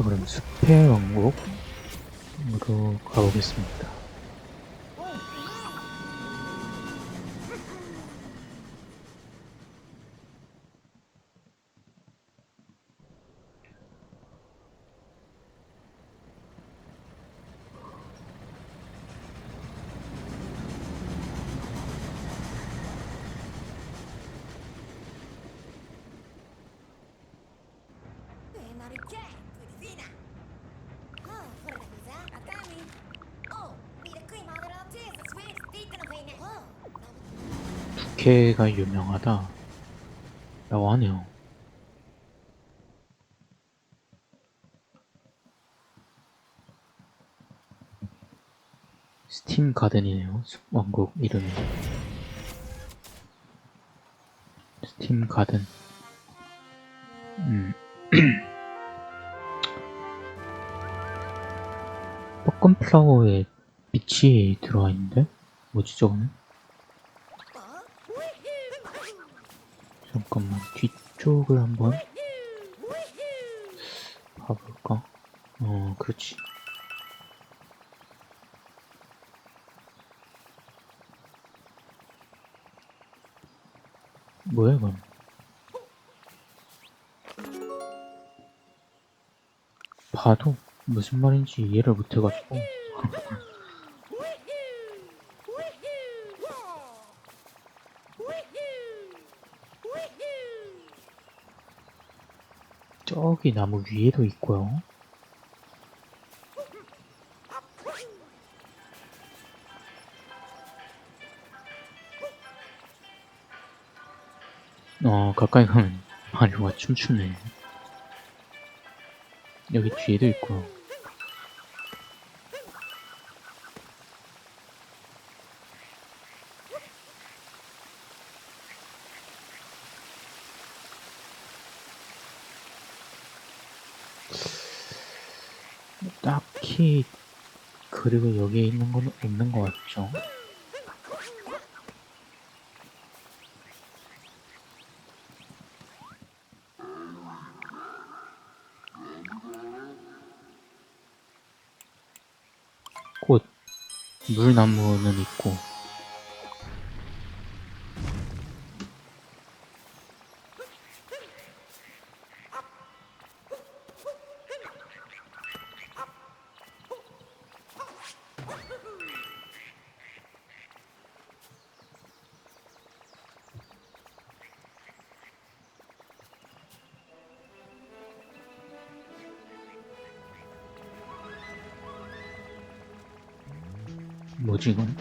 자, 그럼 숲의 왕국으로 가보겠습니다. 부캐가 유명하다. 라고 하네요. 스팀 가든이네요. 숲 왕국 이름이. 스팀 가든. 음. 뻐끔 플라워에 빛이 들어와 있는데? 뭐지 저거는? 잠깐만 뒤쪽을 한번 봐볼까? 어 그렇지. 뭐야 이건? 봐도 무슨 말인지 이해를 못해가지고 저기 나무 위에도 있고요. 어 가까이 가면 마리오가 춤추네. 여기 뒤에도 있고요 딱히 그리고 여기에 있는 건 없는 것 같죠? 꽃, 물나무는 뭐지 이건?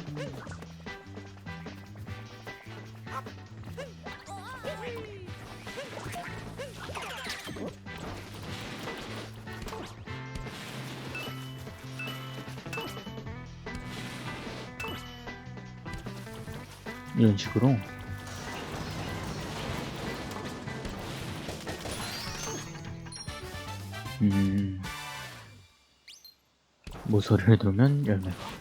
이런 식으로? 음. 모서리를 두면 열매가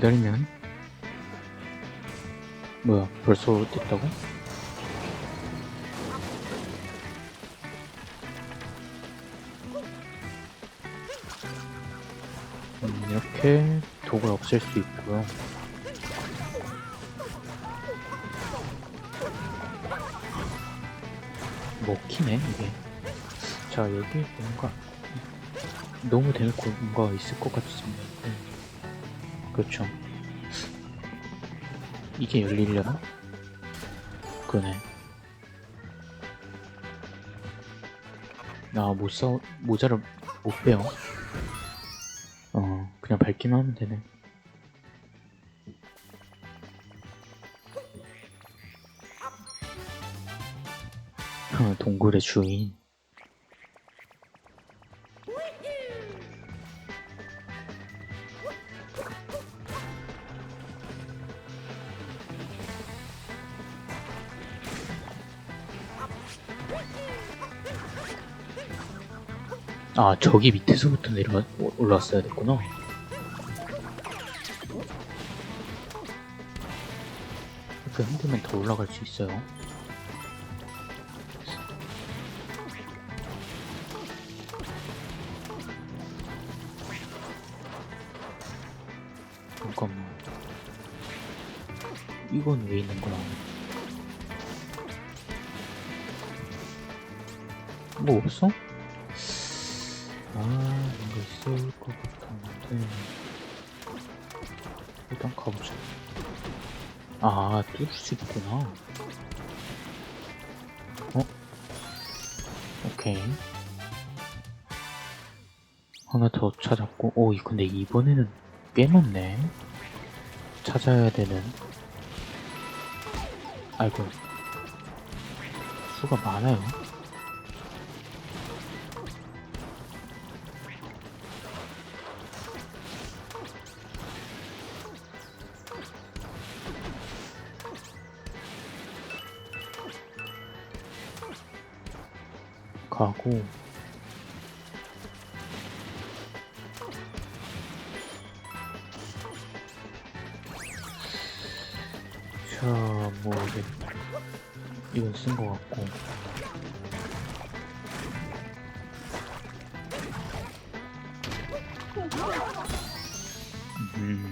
기다리면 뭐야 벌써 됐다고? 음, 이렇게 독을 없앨 수 있고요 먹히네 이게 자 여기 뭔가 너무 될 뭔가 있을 것 같습니다 음. 그렇죠. 이게 열리려나? 그러네. 나못 써, 모자를 못 빼요. 어, 그냥 밟기만 하면 되네. 어, 동굴의 주인. 아 저기 밑에서부터 내려 올라왔어야 됐구나. 이렇게 흔들면 더 올라갈 수 있어요. 잠깐만. 이건 왜 있는 거야 뭐 없어? 아, 뭔가 있을 것 같았는데. 일단 가보자. 아, 뚫을 수 있구나. 어? 오케이. 하나 더 찾았고, 오, 이- 근데 이번에는 꽤 많네. 찾아야 되는. 아이고. 수가 많아요. 가고. 자, 뭐 이제 이건 쓴 것 같고. 음,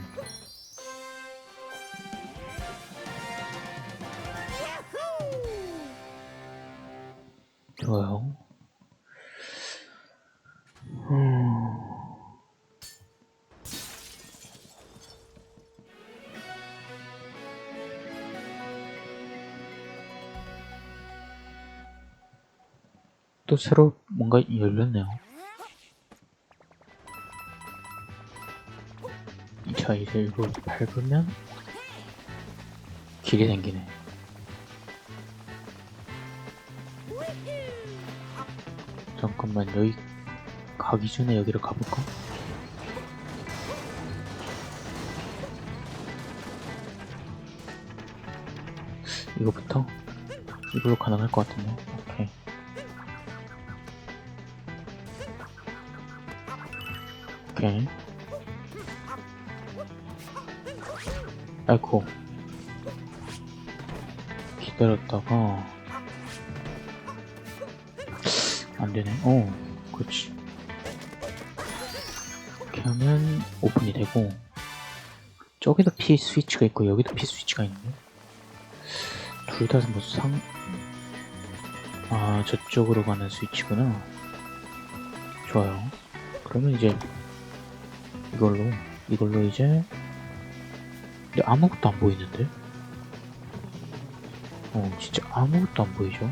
또 새로 뭔가 열렸네요. 자, 이제 이거 밟으면 길이 생기네. 잠깐만, 여기 가기 전에 여기를 가볼까? 이거부터? 이걸로 가능할 것 같은데. 오케이. 아이고. 기다렸다가. 안 되네. 어, 그렇지. 이렇게 하면 오픈이 되고. 저기도 P 스위치가 있고, 여기도 P 스위치가 있네. 둘다 뭐 상, 아, 저쪽으로 가는 스위치구나. 좋아요. 그러면 이제, 이걸로, 이걸로 이제, 근데 아무것도 안 보이는데? 어, 진짜 아무것도 안 보이죠?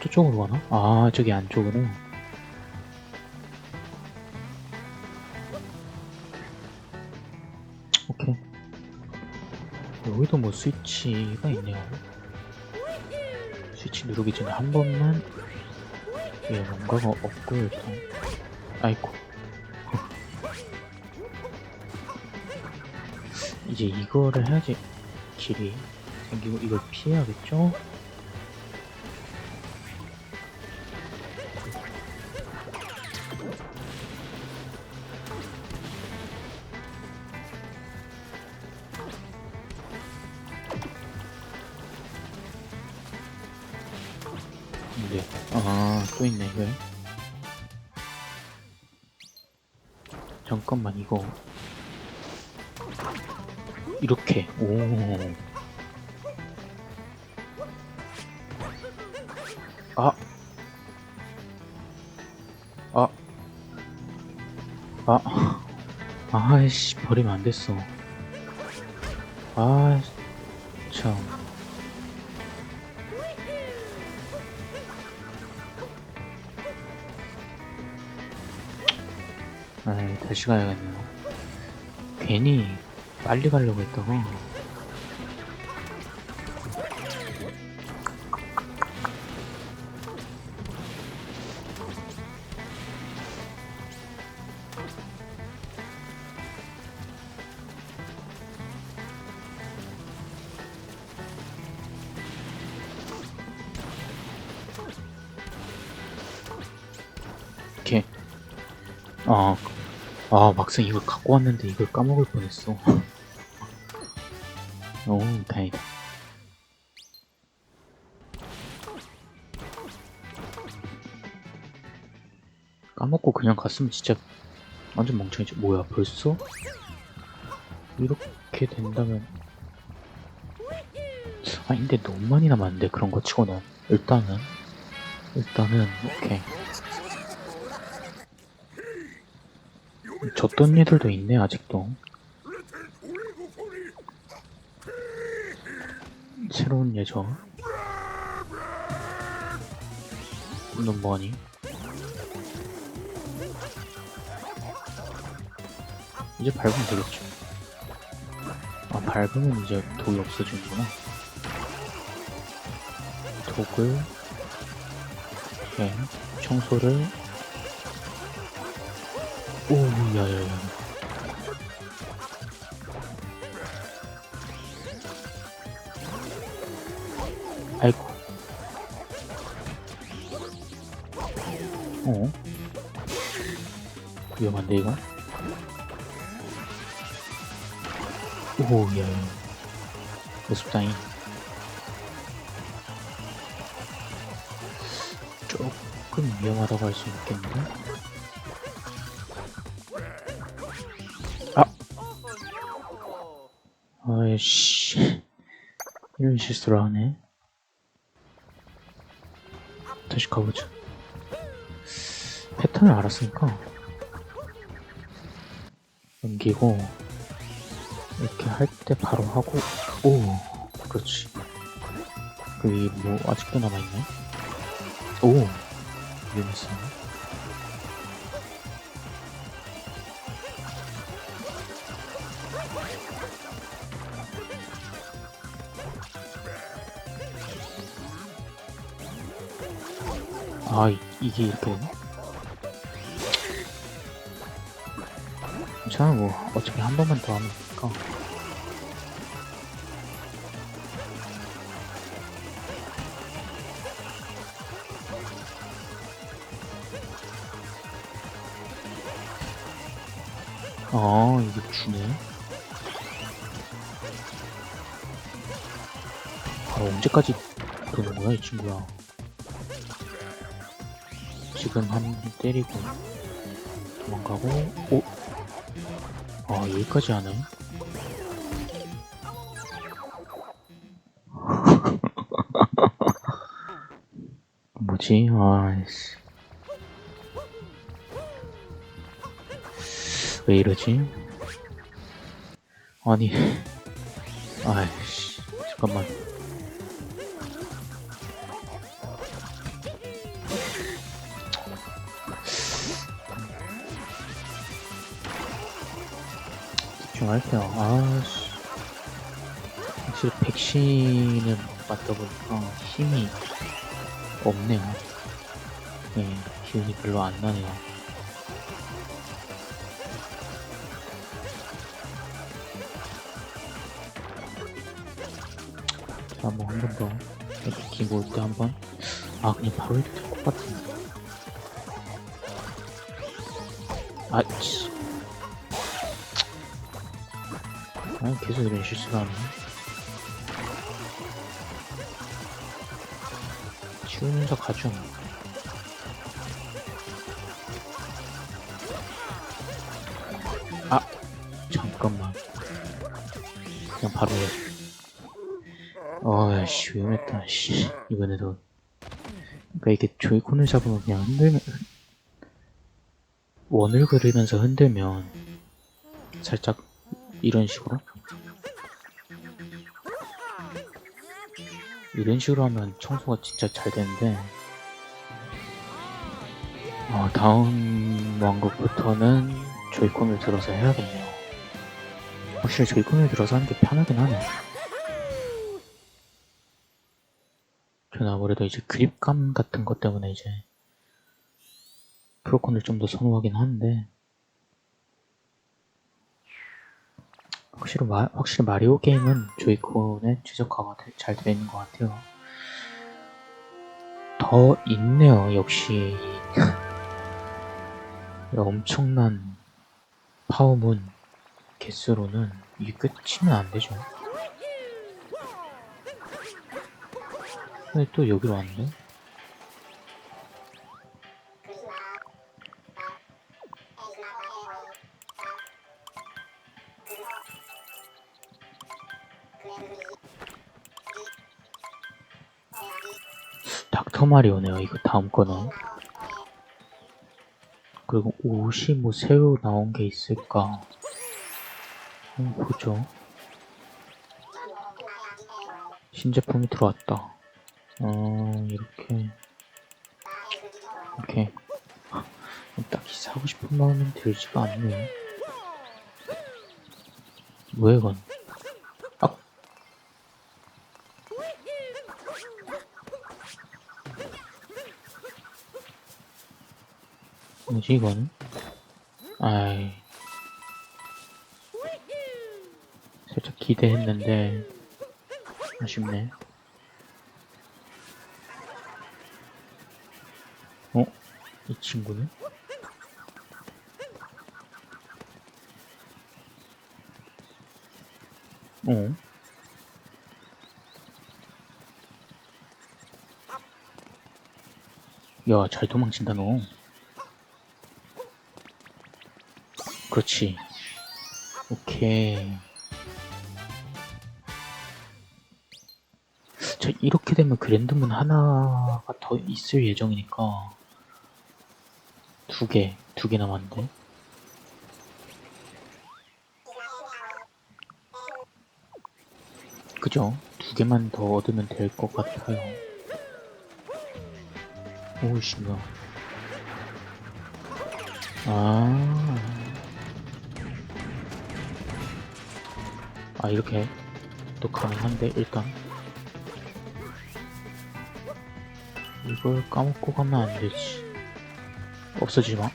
저쪽으로 가나? 아, 저기 안쪽으로. 오케이. 여기도 뭐 스위치가 있네요. 스위치 누르기 전에 한 번만 예, 뭔가가 없고 일단 아이고 이제 이거를 해야지 길이 생기고 이걸 피해야겠죠? 네. 아, 또 있네, 이거. 잠깐만, 이거. 이렇게. 오. 아. 아. 아. 아이씨, 버리면 안 됐어. 아, 참. 아이, 다시 가야겠네요. 괜히 빨리 가려고 했다가. 이렇게 아, 아, 막상 이걸 갖고 왔는데 이걸 까먹을 뻔했어. 오, 다행이다. 까먹고 그냥 갔으면 진짜 완전 멍청이지. 뭐야, 벌써? 이렇게 된다면. 아, 근데 너무 많이 남았는데, 그런 거 치고는. 일단은. 일단은, 오케이. 졌던 애들도 있네 아직도 새로운 예정 넌 뭐하니? 이제 밟으면 되겠죠 아 밟으면 이제 독이 없어지는구나 독을 오케이 청소를 오, 야야야. 어? 위험한데, 이거? 오, 야야. 모습다잉. 조금 위험하다고 할 수 있겠는데? 아이씨 이런 실수를 하네 다시 가보자 패턴을 알았으니까. 넘기고 이렇게 할 때 바로 하고 오 그렇지. 여기 뭐 아직도 남아있네? 오 위험했어 아 이- 이게 이렇게 되네? 괜찮아 뭐. 어차피 한 번만 더 하면 되니까. 아 이게 주네. 아 언제까지 그러는 거야 이 친구야? 지금 한 번 때리고 도망가고 오? 아 여기까지 하네 뭐지? 아이씨 왜 이러지? 아니 아이씨 잠깐만 집중할게요. 아씨. 확실히 백신을 맞다 보니까 힘이 없네요. 네, 기운이 별로 안 나네요. 자, 뭐 한 번 더. 이렇게 기고 올 때 한 번. 아, 그냥 바로 것 같은데. 아, 씨. 아, 계속 이런 실수가 하네. 치우면서 가죠. 아, 잠깐만. 그냥 바로 해. 어이씨, 위험했다, 씨. 이번에도. 그니까 이게 조이콘을 잡으면 그냥 흔들면, 원을 그리면서 흔들면, 살짝 이런 식으로? 이런 식으로 하면 청소가 진짜 잘 되는데. 어, 다음 왕국부터는 조이콘을 들어서 해야겠네요. 확실히 조이콘을 들어서 하는 게 편하긴 하네. 저는 아무래도 이제 그립감 같은 것 때문에 이제 프로콘을 좀 더 선호하긴 하는데 확실히, 마, 확실히 마리오 게임은 조이콘의 최적화가 되- 잘 되어 있는 것 같아요. 더 있네요, 역시. 엄청난 파워문 개수로는 이게 끝이면 안 되죠. 근데 또 여기로 왔네? 마리 오네요, 이거 다음 거는. 그리고 옷이 뭐 새로 나온 게 있을까? 한번 보죠. 신제품이 들어왔다. 어, 이렇게. 이렇게. 딱히 사고 싶은 마음은 들지가 않네요. 왜 이건? 아! 뭐지 이거는? 아이 살짝 기대했는데 아쉽네 어? 이 친구는? 어? 야, 잘 도망친다, 너. 그렇지. 오케이. 자, 이렇게 되면 그랜드문 하나가 더 있을 예정이니까. 두 개, 두 개 남았는데. 그죠? 두 개만 더 얻으면 될 것 같아요. 오우씨, 뭐야. 아. 아, 이렇게 또 가능한데, 일단. 이걸 까먹고 가면 안 되지. 없어지지 마.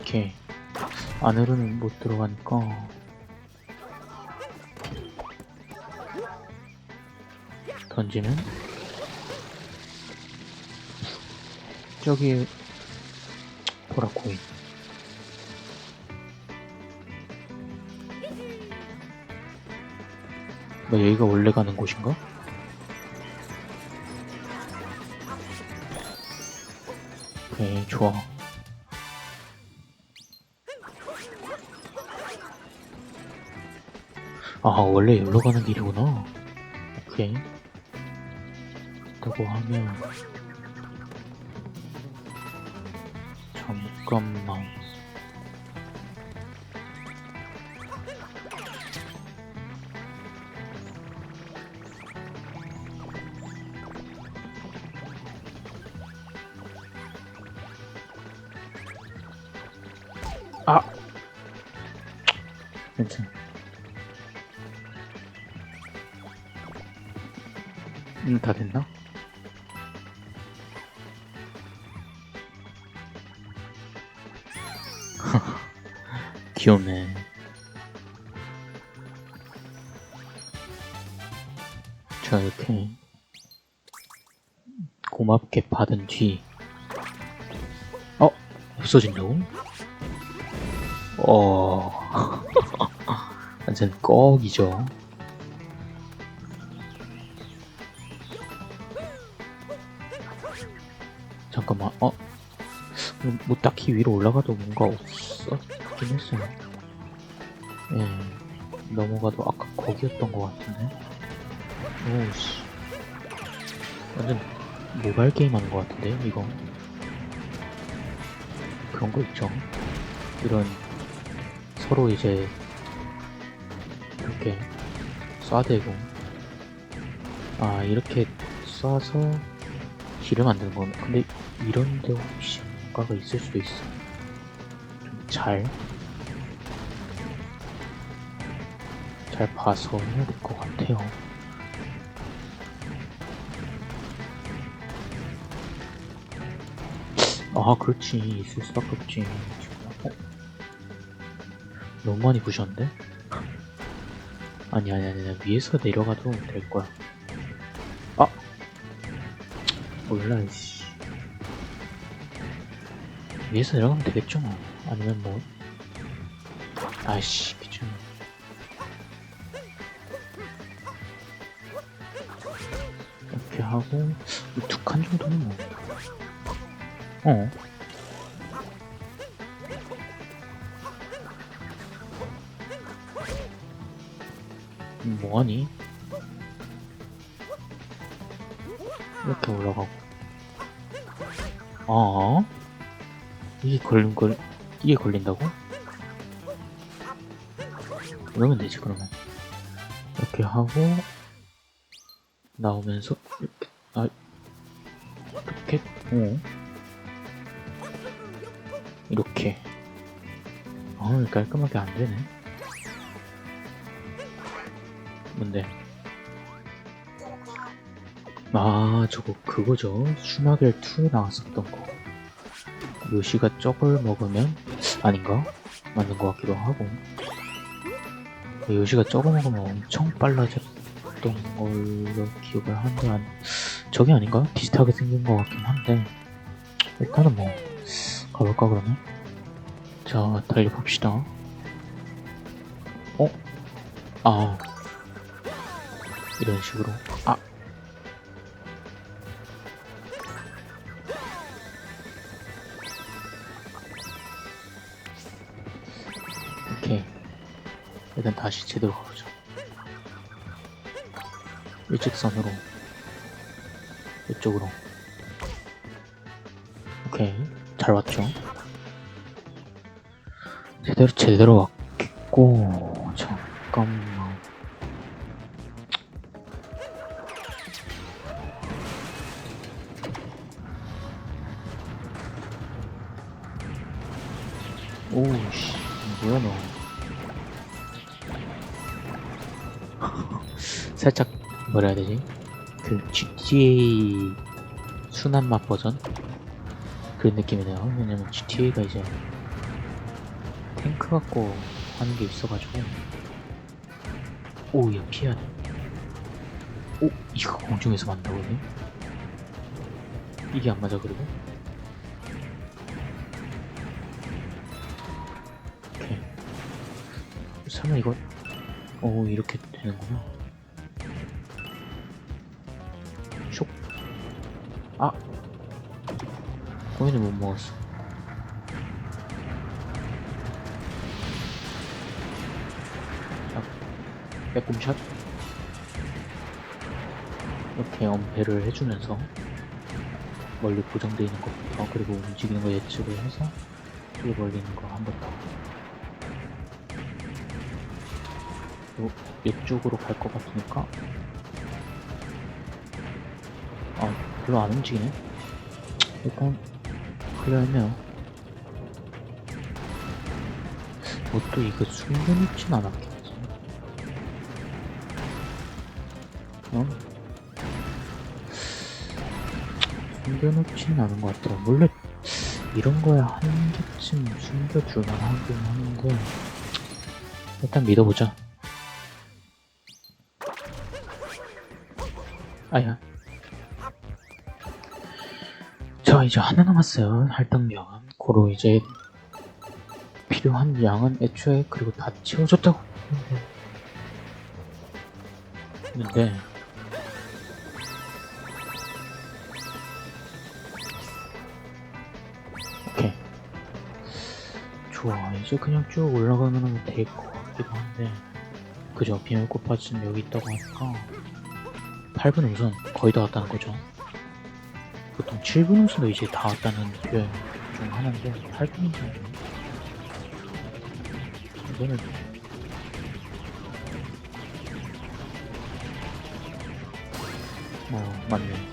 오케이. 안으로는 못 들어가니까. 던지면 저기 보라코인 뭐 여기가 원래 가는 곳인가? 오케이 좋아. 아 원래 여기로 가는 길이구나. 오케이. 그렇다고 하면 잠깐만 아. 괜찮아. 음, 다 됐나? 귀엽네. 자, 이렇게 고맙게 받은 뒤, 어? 없어진다고? 어, 완전 꺽이죠. 잠깐만, 어? 뭐, 뭐 딱히 위로 올라가도 뭔가 없 었긴 했어요. 예, 넘어가도 아까 거기였던 것 같은데. 오우씨. 완전 모바일 게임 하는 것 같은데, 이거. 그런 거 있죠. 이런 서로 이제 이렇게 쏴대고 아 이렇게 쏴서 길을 만드는 거는 근데 이런데 혹시 뭔가가 있을 수도 있어 좀 잘 잘 봐서 해야 될 것 같아요 아 그렇지 있을 수밖에 없지 어? 너무 많이 부셨는데? 아니 아니 아니 아니, 위에서 내려가도 될 거야 아 몰라, 이씨. 위에서 내려가면 되겠죠, 뭐. 아니면 뭐. 아이씨, 귀찮아. 하고, 두 칸 정도는 뭐. 어. 음, 뭐하니? 이렇게 올라가고. 아, 이게 걸린 걸, 이게 걸린다고? 그러면 되지, 그러면. 이렇게 하고, 나오면서, 어. 이렇게. 아, 깔끔하게 안 되네. 뭔데? 아, 저거 그거죠. 슈나겔 2 나왔었던 거. 요시가 쪽을 먹으면 아닌가? 맞는 것 같기도 하고. 요시가 쪽을 먹으면 엄청 빨라졌던 걸로 기억을 하는데 안, 저게 아닌가? 비슷하게 생긴 것 같긴 한데 일단은 뭐 가볼까 그러면? 자 달려봅시다. 어? 아 이런 식으로 아 오케이 일단 다시 제대로 가보죠 일직선으로 이쪽으로. 오케이. 잘 왔죠? 제대로 제대로 왔겠고 잠깐만. 오우씨 뭐야 너. 살짝 뭐라 해야 되지 그 GTA 순한 맛 버전? 그런 느낌이네요. 왜냐면 GTA가 이제 탱크 갖고 하는 게 있어가지고. 오야 돼 오, 이거 공중에서 해? 이게 안 맞아 그리고? 오케이. 설마 이거 오 이렇게 되는구나 코인을 못 먹었어. 자, 빼꼼샷? 이렇게 엄폐를 해주면서 멀리 고정되어 있는 것부터 그리고 움직이는 거 예측을 해서 저기 멀리 있는 거 한 번 더. 요, 이쪽으로 갈 것 같으니까. 아 별로 안 움직이네. 일단 클리어했네요 뭐또 이거 숨겨놓진 않았겠지 어? 숨겨놓지는 않은 것 같아요. 원래 이런 거에 한 개쯤 숨겨줄만 하긴 하는데 일단 믿어보자. 아야. 자 이제 하나 남았어요. 할당량. 고로 이제 필요한 양은 애초에 그리고 다 채워졌다고. 했는데. 오케이. 좋아. 이제 그냥 쭉 올라가면 될 것 같기도 한데. 그죠. 비밀 꽃밭은 여기 있다고 하니까. 8분 우선 거의 다 왔다는 거죠 보통 7분 우선도 이제 다 왔다는 표현 중 하나인데 8분이면 이거는 어 맞네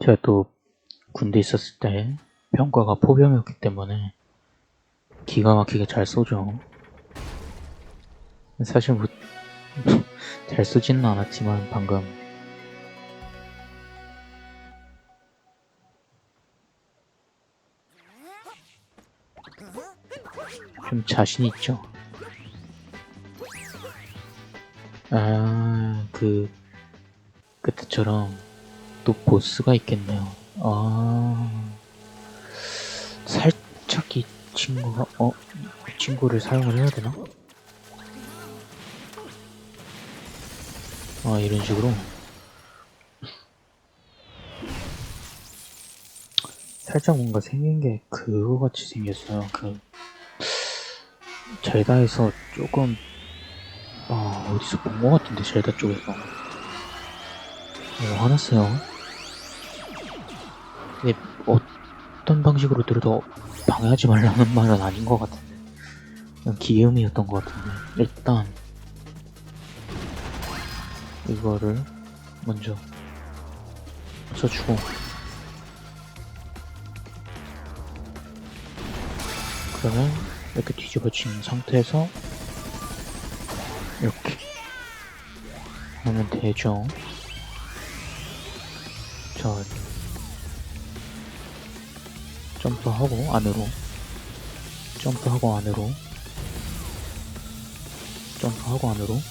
제가 또 군대 있었을 때 평가가 포병이었기 때문에 기가 막히게 잘 쏘죠. 사실 뭐, 잘 쏘지는 않았지만 방금 좀 자신 있죠. 아, 그, 그때처럼 또 보스가 있겠네요. 아, 살짝 이 친구가, 어, 이 친구를 사용을 해야 되나? 아, 이런 식으로. 살짝 뭔가 생긴 게 그거 같이 생겼어요. 그, 젤다에서 조금, 아, 어디서 본 것 같은데, 젤다 쪽에서. 어, 화났어요. 근데, 어떤 방식으로 들어도 방해하지 말라는 말은 아닌 것 같은데. 그냥 기음이었던 것 같은데. 일단, 이거를 먼저 써주고, 그러면 이렇게 뒤집어진 상태에서 이렇게 하면 되죠. 자, 점프하고 안으로, 점프하고 안으로, 점프하고 안으로.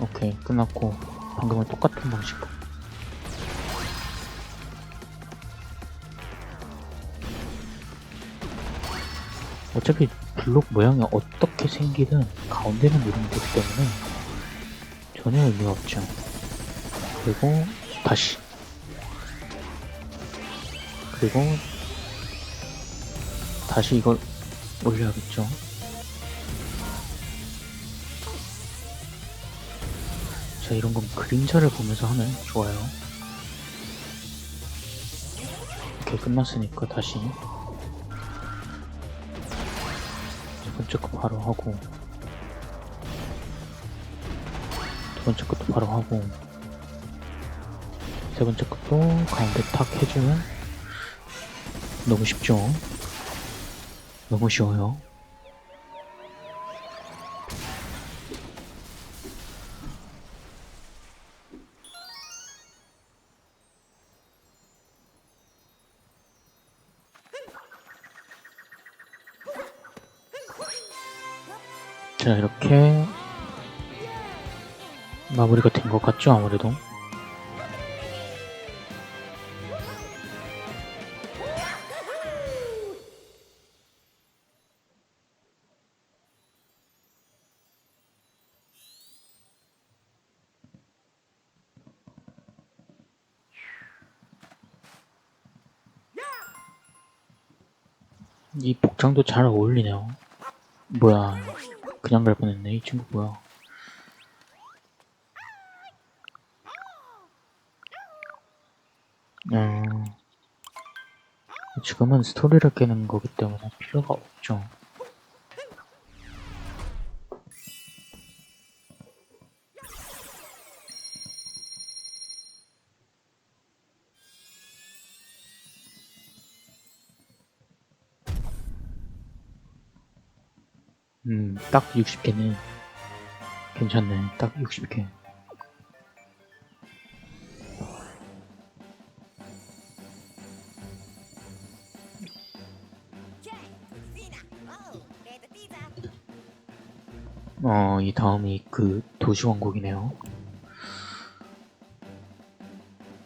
오케이, 끝났고 방금은 똑같은 방식으로. 어차피 블록 모양이 어떻게 생기든 가운데는 누르면 되기 때문에 전혀 의미가 없죠. 그리고 다시 그리고 다시 이걸 올려야겠죠. 자 이런 건 그림자를 보면서 하면 좋아요. 이렇게 끝났으니까 다시 두 번째 거 바로 하고 두 번째 것도 바로 하고 세 번째 것도 가운데 탁 해주면 너무 쉽죠? 너무 쉬워요. 자, 이렇게 마무리가 된 것 같죠, 아무래도. 이 복장도 잘 어울리네요. 뭐야, 그냥 갈 뻔했네. 이 친구 뭐야. 음, 지금은 스토리를 깨는 거기 때문에 필요가 없죠. 딱 60개는 괜찮네. 딱 60개. Ok, cucina. Oh, vedo pizza. 어, 이 다음이 그 도시왕국이네요.